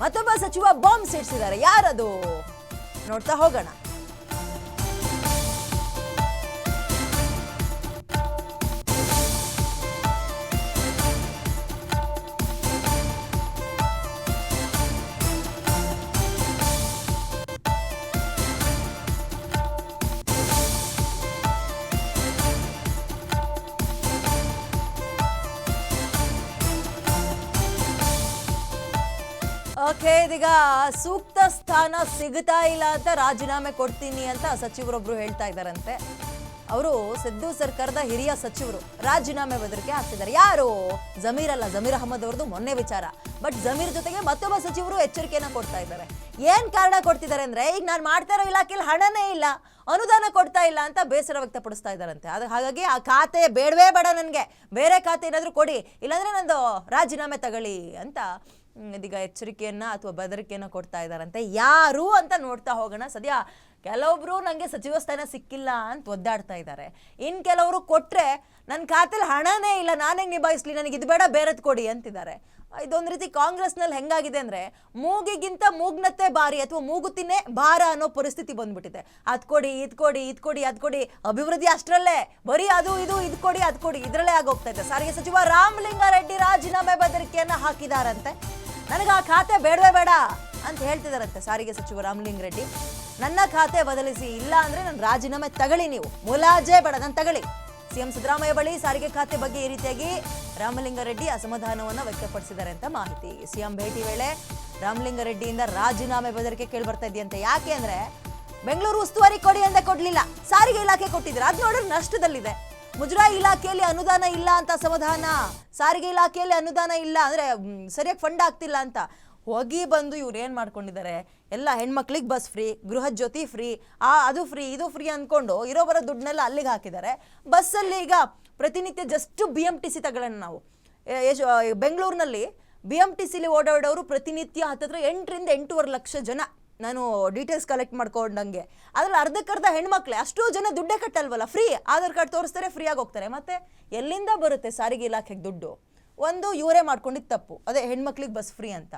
ಮತ್ತೊಬ್ಬ ಸಚಿವ ಬಾಂಬ್ ಸಿಡಿಸಿದ್ದಾರೆ ಯಾರದು? ನೋಡ್ತಾ ಹೋಗೋಣ. ಓಕೆ ಇದೀಗ ಸೂಕ್ತ ಸ್ಥಾನ ಸಿಗ್ತಾ ಇಲ್ಲ ಅಂತ ರಾಜೀನಾಮೆ ಕೊಡ್ತೀನಿ ಅಂತ ಸಚಿವರೊಬ್ರು ಹೇಳ್ತಾ ಇದ್ದಾರಂತೆ. ಅವರು ಸಿದ್ದು ಸರ್ಕಾರದ ಹಿರಿಯ ಸಚಿವರು. ರಾಜೀನಾಮೆ ಬೆದರಿಕೆ ಹಾಕ್ತಿದ್ದಾರೆ. ಯಾರು? ಜಮೀರ್ ಅಲ್ಲ, ಜಮೀರ್ ಅಹಮದ್ ಅವ್ರದ್ದು ಮೊನ್ನೆ ವಿಚಾರ. ಬಟ್ ಜಮೀರ್ ಜೊತೆಗೆ ಮತ್ತೊಬ್ಬ ಸಚಿವರು ಎಚ್ಚರಿಕೆಯನ್ನ ಕೊಡ್ತಾ ಇದ್ದಾರೆ. ಏನ್ ಕಾರಣ ಕೊಡ್ತಿದ್ದಾರೆ ಅಂದ್ರೆ, ಈಗ ನಾನು ಮಾಡ್ತಾ ಇರೋ ಇಲಾಖೆಯಲ್ಲಿ ಹಣನೇ ಇಲ್ಲ. ಅನುದಾನ ಕೊಡ್ತಾ ಇಲ್ಲ ಅಂತ ಬೇಸರ ವ್ಯಕ್ತಪಡಿಸ್ತಾ ಇದ್ದಾರಂತೆ. ಅದು ಹಾಗಾಗಿ ಆ ಖಾತೆ ಬೇಡವೇ ಬೇಡ ನನಗೆ. ಬೇರೆ ಖಾತೆ ಏನಾದರೂ ಕೊಡಿ. ಇಲ್ಲಾಂದರೆ ನಂದು ರಾಜೀನಾಮೆ ತಗೊಳ್ಳಿ ಅಂತ ಇದೀಗ ಎಚ್ಚರಿಕೆಯನ್ನ ಅಥವಾ ಬೆದರಿಕೆಯನ್ನ ಕೊಡ್ತಾ ಇದ್ದಾರಂತೆ ಯಾರು ಅಂತ ನೋಡ್ತಾ ಹೋಗೋಣ. ಸದ್ಯ ಕೆಲವೊಬ್ರು ನನಗೆ ಸಚಿವ ಸ್ಥಾನ ಸಿಕ್ಕಿಲ್ಲ ಅಂತ ಒದ್ದಾಡ್ತಾ ಇದ್ದಾರೆ ಇನ್ನು ಕೆಲವರು ಕೊಟ್ರೆ ನನ್ನ ಖಾತೆಲಿ ಹಣನೇ ಇಲ್ಲ, ನಾನು ಹೆಂಗೆ ನಿಭಾಯಿಸ್ಲಿ? ನನಗೆ ಇದು ಬೇಡ, ಬೇರೆದ್ ಕೊಡಿ ಅಂತಿದ್ದಾರೆ ಇದೊಂದು ರೀತಿ ಕಾಂಗ್ರೆಸ್ನಲ್ಲಿ ಹೆಂಗಾಗಿದೆ ಅಂದ್ರೆ ಮೂಗಿಗಿಂತ ಮೂಗ್ನತ್ತೆ ಬಾರಿ ಅಥವಾ ಮೂಗುತಿನೇ ಭಾರ ಅನ್ನೋ ಪರಿಸ್ಥಿತಿ ಬಂದ್ಬಿಟ್ಟಿದೆ. ಅದು ಕೊಡಿ, ಇದು ಕೊಡಿ ಇದು ಕೊಡಿ, ಅದು ಕೊಡಿ. ಅಭಿವೃದ್ಧಿ ಅಷ್ಟರಲ್ಲೇ. ಬರೀ ಅದು, ಇದು ಇದು ಕೊಡಿ, ಅದು ಕೊಡಿ. ಇದ್ರಲ್ಲೇ ಆಗೋಗ್ತಾ ಇದೆ. ಸಾರಿಗೆ ಸಚಿವ ರಾಮಲಿಂಗಾರೆಡ್ಡಿ ರಾಜೀನಾಮೆ ಬೆದರಿಕೆಯನ್ನು ಹಾಕಿದಾರಂತೆ. ನನಗೆ ಆ ಖಾತೆ ಬೇಡವೇ ಬೇಡ ಅಂತ ಹೇಳ್ತಿದಾರಂತೆ ಸಾರಿಗೆ ಸಚಿವ ರಾಮಲಿಂಗ ರೆಡ್ಡಿ. ನನ್ನ ಖಾತೆ ಬದಲಿಸಿ ಇಲ್ಲ ಅಂದ್ರೆ ನನ್ನ ರಾಜೀನಾಮೆ ತಗಳಿ ನೀವು. ಮುಲಾಜೆ ಬೇಡ, ನಾನು ತಗೊಳ್ಳಿ. ಸಿಎಂ ಸಿದ್ದರಾಮಯ್ಯ ಬಳಿ ಸಾರಿಗೆ ಖಾತೆ ಬಗ್ಗೆ ಈ ರೀತಿಯಾಗಿ ರಾಮಲಿಂಗಾರೆಡ್ಡಿ ಅಸಮಾಧಾನವನ್ನು ವ್ಯಕ್ತಪಡಿಸಿದ್ದಾರೆ ಅಂತ ಮಾಹಿತಿ. ಸಿಎಂ ಭೇಟಿ ವೇಳೆ ರಾಮಲಿಂಗಾರೆಡ್ಡಿಯಿಂದ ರಾಜೀನಾಮೆ ಬೆದರಿಕೆ ಕೇಳಿ ಬರ್ತಾ ಇದೆಯಂತೆ. ಯಾಕೆ ಅಂದ್ರೆ ಬೆಂಗಳೂರು ಉಸ್ತುವಾರಿ ಕೊಡಿ ಅಂತ ಕೊಡ್ಲಿಲ್ಲ. ಸಾರಿಗೆ ಇಲಾಖೆ ಕೊಟ್ಟಿದ್ರು. ಅದ್ ನೋಡಿದ್ರೆ ನಷ್ಟದಲ್ಲಿದೆ. ಮುಜರಾಯಿ ಇಲಾಖೆಯಲ್ಲಿ ಅನುದಾನ ಇಲ್ಲ ಅಂತ ಸಮಾಧಾನ? ಸಾರಿಗೆ ಇಲಾಖೆಯಲ್ಲಿ ಅನುದಾನ ಇಲ್ಲ ಅಂದ್ರೆ ಸರಿಯಾಗಿ ಫಂಡ್ ಆಗ್ತಿಲ್ಲ ಅಂತ. ಹೋಗಿ ಬಂದು ಇವ್ರು ಏನು ಮಾಡ್ಕೊಂಡಿದ್ದಾರೆ? ಎಲ್ಲ ಹೆಣ್ಮಕ್ಳಿಗೆ ಬಸ್ ಫ್ರೀ, ಗೃಹ ಜ್ಯೋತಿ ಫ್ರೀ, ಆ, ಅದು ಫ್ರೀ, ಇದು ಫ್ರೀ ಅಂದ್ಕೊಂಡು ಇರೋ ಬರೋ ದುಡ್ಡನ್ನೆಲ್ಲ ಅಲ್ಲಿಗೆ ಹಾಕಿದ್ದಾರೆ. ಬಸ್ಸಲ್ಲಿ ಈಗ ಪ್ರತಿನಿತ್ಯ just B M T C ತಗೊಳ್ಳೋಣ ನಾವು. ಬೆಂಗಳೂರಿನಲ್ಲಿ ಬಿ ಎಂ ಟಿ ಸಿಲಿ ಓಡಾಡೋರು ಪ್ರತಿನಿತ್ಯ ಹತ್ತಿರ ಎಂಟರಿಂದ ಎಂಟೂವರೆ ಲಕ್ಷ ಜನ. ನಾನು ಡೀಟೇಲ್ಸ್ ಕಲೆಕ್ಟ್ ಮಾಡ್ಕೊಂಡಂಗೆ. ಅದ್ರಲ್ಲಿ ಅರ್ಧಕ್ಕರ್ಧ ಹೆಣ್ಮಕ್ಳೆ, ಅಷ್ಟು ಜನ ದುಡ್ಡೇ ಕಟ್ಟಲ್ವಲ್ಲ ಫ್ರೀ ಆಧಾರ್ ಕಾರ್ಡ್ ತೋರಿಸ್ತಾರೆ ಫ್ರೀಯಾಗಿ ಹೋಗ್ತಾರೆ. ಮತ್ತೆ ಎಲ್ಲಿಂದ ಬರುತ್ತೆ ಸಾರಿಗೆ ಇಲಾಖೆಗೆ ದುಡ್ಡು? ಒಂದು ಇವರೇ ಮಾಡ್ಕೊಂಡಿದ್ದು ತಪ್ಪು. ಅದೇ ಹೆಣ್ಮಕ್ಳಿಗೆ ಬಸ್ ಫ್ರೀ ಅಂತ.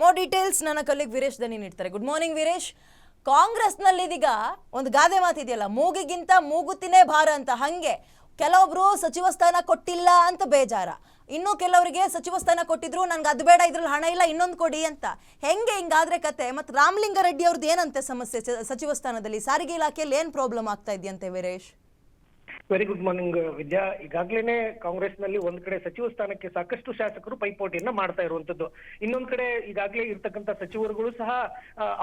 ಮೋ ಡೀಟೇಲ್ಸ್ ನನ್ನ ಕಲ್ಲಿಗೆ ವೀರೇಶ್ ದನಿ ನೀಡ್ತಾರೆ. Good morning Veeresh. ಕಾಂಗ್ರೆಸ್ನಲ್ಲಿ ಇದೀಗ ಒಂದು ಗಾದೆ ಮಾತಿದೆಯಲ್ಲ, ಮೂಗಿಗಿಂತ ಮೂಗುತಿನೇ ಭಾರ ಅಂತ. ಹಂಗೆ ಕೆಲವೊಬ್ರು ಸಚಿವ ಸ್ಥಾನ ಕೊಟ್ಟಿಲ್ಲ ಅಂತ ಬೇಜಾರ. ಇನ್ನು ಕೆಲವರಿಗೆ ಸಚಿವ ಸ್ಥಾನ ಕೊಟ್ಟಿದ್ರು ನನ್ಗೆ ಅದು ಬೇಡ, ಇದ್ರಲ್ಲಿ ಹಣ ಇಲ್ಲ, ಇನ್ನೊಂದು ಕೊಡಿ ಅಂತ. ಹೆಂಗೆ ಹಿಂಗಾದ್ರೆ ಕತೆ? ಮತ್ತು ರಾಮಲಿಂಗಾರೆಡ್ಡಿ ಅವ್ರದ್ದು ಏನಂತೆ ಸಮಸ್ಯೆ ಸಚಿವ ಸ್ಥಾನದಲ್ಲಿ? ಸಾರಿಗೆ ಇಲಾಖೆಯಲ್ಲಿ ಏನು ಪ್ರಾಬ್ಲಮ್ ಆಗ್ತಾ ಇದೆಯಂತೆ Veeresh? Very good morning Vidya. ಈಗಾಗ್ಲೇನೆ ಕಾಂಗ್ರೆಸ್ನಲ್ಲಿ ಒಂದ್ ಕಡೆ ಸಚಿವ ಸ್ಥಾನಕ್ಕೆ ಸಾಕಷ್ಟು ಶಾಸಕರು ಪೈಪೋಟಿಯನ್ನ ಮಾಡ್ತಾ ಇರುವಂತದ್ದು. ಇನ್ನೊಂದ್ ಕಡೆ ಈಗಾಗಲೇ ಇರ್ತಕ್ಕಂಥ ಸಚಿವರುಗಳು ಸಹ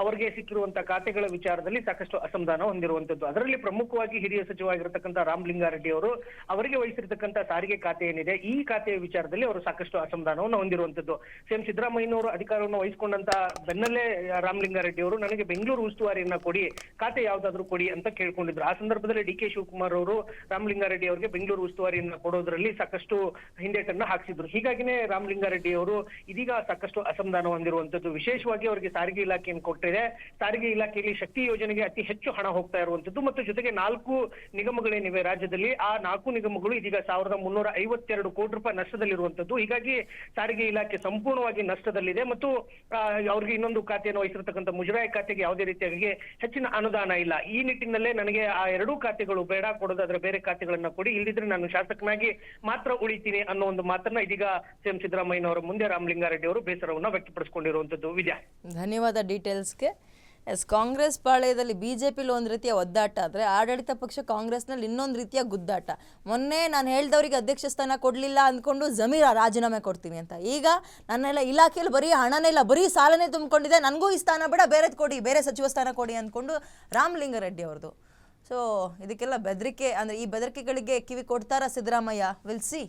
ಅವರಿಗೆ ಸಿಕ್ಕಿರುವಂತಹ ಖಾತೆಗಳ ವಿಚಾರದಲ್ಲಿ ಸಾಕಷ್ಟು ಅಸಮಾಧಾನ ಹೊಂದಿರುವಂತದ್ದು. ಅದರಲ್ಲಿ ಪ್ರಮುಖವಾಗಿ ಹಿರಿಯ ಸಚಿವರಾಗಿರ್ತಕ್ಕಂಥ ರಾಮಲಿಂಗಾರೆಡ್ಡಿ ಅವರು ಅವರಿಗೆ ವಹಿಸಿರ್ತಕ್ಕಂಥ ಸಾರಿಗೆ ಖಾತೆ ಏನಿದೆ, ಈ ಖಾತೆಯ ವಿಚಾರದಲ್ಲಿ ಅವರು ಸಾಕಷ್ಟು ಅಸಮಾಧಾನವನ್ನು ಹೊಂದಿರುವಂತದ್ದು. ಸಿಎಂ ಸಿದ್ದರಾಮಯ್ಯನವರು ಅಧಿಕಾರವನ್ನು ವಹಿಸಿಕೊಂಡಂತ ಬೆನ್ನಲ್ಲೇ ರಾಮಲಿಂಗಾರೆಡ್ಡಿ ಅವರು ನನಗೆ ಬೆಂಗಳೂರು ಉಸ್ತುವಾರಿಯನ್ನ ಕೊಡಿ, ಖಾತೆ ಯಾವ್ದಾದ್ರು ಕೊಡಿ ಅಂತ ಕೇಳ್ಕೊಂಡಿದ್ರು. ಆ ಸಂದರ್ಭದಲ್ಲಿ ಡಿ ಕೆ ಶಿವಕುಮಾರ್ ಅವರು ರಾಮಲಿಂಗಾರೆಡ್ಡಿ ಅವರಿಗೆ ಬೆಂಗಳೂರು ಉಸ್ತುವಾರಿಯನ್ನ ಕೊಡೋದ್ರಲ್ಲಿ ಸಾಕಷ್ಟು ಹಿಂದೇಟನ್ನ ಹಾಕಿಸಿದ್ರು. ಹೀಗಾಗಿನೇ ರಾಮಲಿಂಗಾರೆಡ್ಡಿ ಅವರು ಇದೀಗ ಸಾಕಷ್ಟು ಅಸಮಾಧಾನ ಹೊಂದಿರುವಂತದ್ದು ವಿಶೇಷವಾಗಿ ಅವರಿಗೆ ಸಾರಿಗೆ ಇಲಾಖೆಯನ್ನು ಕೊಟ್ಟಿದೆ? ಸಾರಿಗೆ ಇಲಾಖೆಯಲ್ಲಿ ಶಕ್ತಿ ಯೋಜನೆಗೆ ಅತಿ ಹೆಚ್ಚು ಹಣ ಹೋಗ್ತಾ ಇರುವಂತದ್ದು ಮತ್ತು ಜೊತೆಗೆ ನಾಲ್ಕು ನಿಗಮಗಳೇನಿವೆ ರಾಜ್ಯದಲ್ಲಿ, ಆ ನಾಲ್ಕು ನಿಗಮಗಳು ಇದೀಗ ಸಾವಿರದ ಮುನ್ನೂರ ಐವತ್ತೆರಡು ಕೋಟಿ ರೂಪಾಯಿ ನಷ್ಟದಲ್ಲಿರುವಂತದ್ದು ಹೀಗಾಗಿ ಸಾರಿಗೆ ಇಲಾಖೆ ಸಂಪೂರ್ಣವಾಗಿ ನಷ್ಟದಲ್ಲಿದೆ ಮತ್ತು ಅವರಿಗೆ ಇನ್ನೊಂದು ಖಾತೆಯನ್ನು ವಹಿಸಿರ್ತಕ್ಕಂಥ ಮುಜರಾಯಿ ಖಾತೆಗೆ ಯಾವುದೇ ರೀತಿಯಾಗಿ ಹೆಚ್ಚಿನ ಅನುದಾನ ಇಲ್ಲ. ಈ ನಿಟ್ಟಿನಲ್ಲೇ ನನಗೆ ಆ ಎರಡೂ ಖಾತೆಗಳು ಬೇಡ, ಕೊಡೋದಾದ್ರೆ ಬೇರೆ ಖಾತೆಗಳನ್ನ ಕೊಡಿ. ಇಲ್ಲಿದ್ರೆ ನಾನು ಶಾಸಕನಾಗಿ ಮಾತ್ರ ಉಳಿತೀನಿ ಅನ್ನೋ ಒಂದು ಮಾತನ್ನ ಇದೀಗ ಸಿಎಂ ಸಿದ್ದರಾಮಯ್ಯನವರ ಮುಂದೆ ರಾಮಲಿಂಗಾರೆಡ್ಡಿ ಅವರು ಬೇಸರವನ್ನ ವ್ಯಕ್ತಪಡಿಸಿಕೊಂಡಿರುವಂತದ್ದು. ವಿದ್ಯಾ. ಧನ್ಯವಾದ ಡೀಟೇಲ್ಸ್ಗೆ. ಎಸ್, ಕಾಂಗ್ರೆಸ್ ಪಾಳ್ಯದಲ್ಲಿ ಬಿಜೆಪಿಲಿ ಒಂದು ರೀತಿಯ ಒದ್ದಾಟ ಆದರೆ ಆಡಳಿತ ಪಕ್ಷ ಕಾಂಗ್ರೆಸ್ನಲ್ಲಿ ಇನ್ನೊಂದು ರೀತಿಯ ಗುದ್ದಾಟ. ಮೊನ್ನೆ ನಾನು ಹೇಳ್ದವರಿಗೆ ಅಧ್ಯಕ್ಷ ಸ್ಥಾನ ಕೊಡಲಿಲ್ಲ ಅಂದ್ಕೊಂಡು ಜಮೀರ ರಾಜೀನಾಮೆ ಕೊಡ್ತೀನಿ ಅಂತ. ಈಗ ನನ್ನೆಲ್ಲ ಇಲಾಖೆಯಲ್ಲಿ ಬರೀ ಹಣನೇ ಇಲ್ಲ, ಬರೀ ಸಾಲನೇ ತುಂಬಿಕೊಂಡಿದೆ. ನನಗೂ ಈ ಸ್ಥಾನ ಬೇಡ ಬೇರೆದು ಕೊಡಿ, ಬೇರೆ ಸಚಿವ ಸ್ಥಾನ ಕೊಡಿ ಅಂದ್ಕೊಂಡು ರಾಮಲಿಂಗಾರೆಡ್ಡಿ ಅವ್ರದ್ದು. ಸೊ ಇದಕ್ಕೆಲ್ಲ ಬೆದರಿಕೆ ಅಂದರೆ ಈ ಬೆದರಿಕೆಗಳಿಗೆ ಕಿವಿ ಕೊಡ್ತಾರಾ ಸಿದ್ದರಾಮಯ್ಯ? Will see